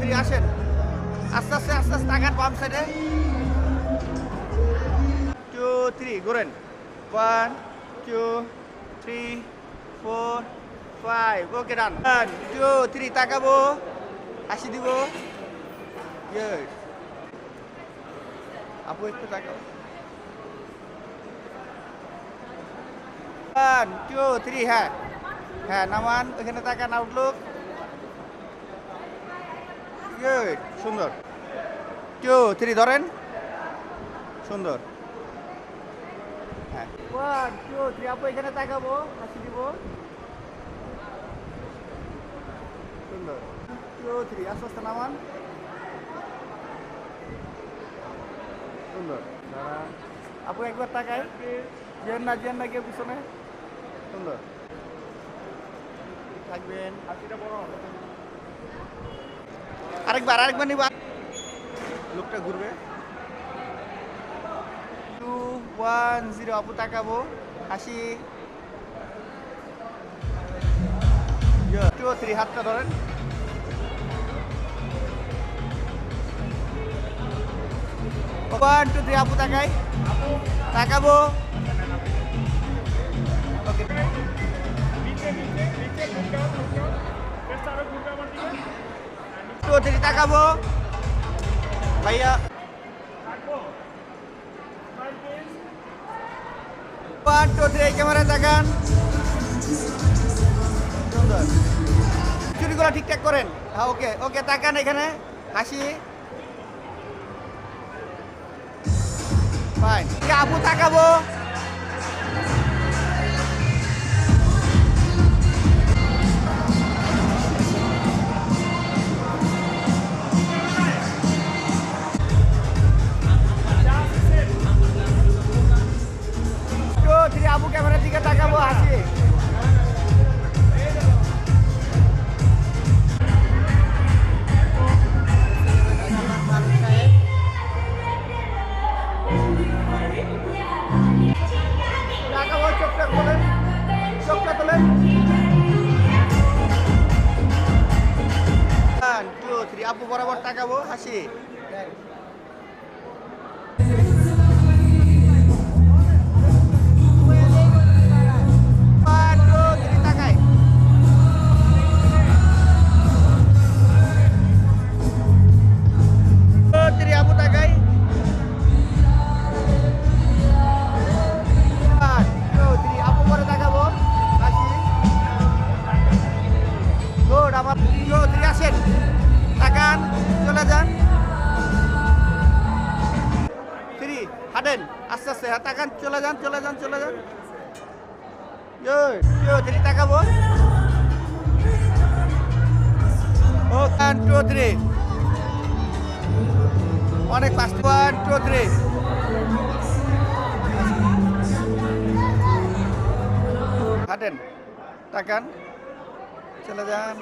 Three আসেন। আস্তে আস্তে আস্তে আস্তে তাকান বাম সাইডে two three ঘুরেন। One two three four five okay ডান ওয়ান টু থ্রি তাকাবো। হাসি দিব। গুড আপু, একটু তাকাও। ওয়ান টু থ্রি হ্যাঁ। হ্যাঁ নামান, ওখানে তাকান আউটলুক গুড সুন্দর। টু থ্রি ধরেন। সুন্দর। হ্যাঁ। ওয়ান, টু, থ্রি, আপু, এখানে তাকাবো, হাসি দিব। সুন্দর। টু, থ্রি, আস্তে নামান। সুন্দর। আপু, একবার তাকায় জিয়ান না জিয়ান না, কেউ পিছনে। সুন্দর। থাকবেন। আরেকবার আরেকবার নিবা। লোকটা ঘুরবে। টু ওয়ান জিরো আপু তাকাবো। হাসি। টু থ্রি হাতটা ধরেন। ওয়ান টু থ্রি আপু তাকাই। তাকাবো। থ্রি তাকাবো। ভাইয়া। সুন্দর। চুরিগুলো ঠিকঠাক করেন। হ্যাঁ ওকে ওকে, তাকান এখানে। হাসি। আপু, তাকাবো? আপু বরাবর তাকাবো হাসি। ওয়ান টু তাকান চলে যান। থ্রি হাঁটেন, আস্তে আস্তে হ্যাঁ তাকান, চলে যান চলে যান চলে যান। থ্রি তাকাবো। ও ওয়ান টু থ্রি অনেক ফাস্ট ওয়ান টু থ্রি হাঁটেন, তাকান, চলে যান।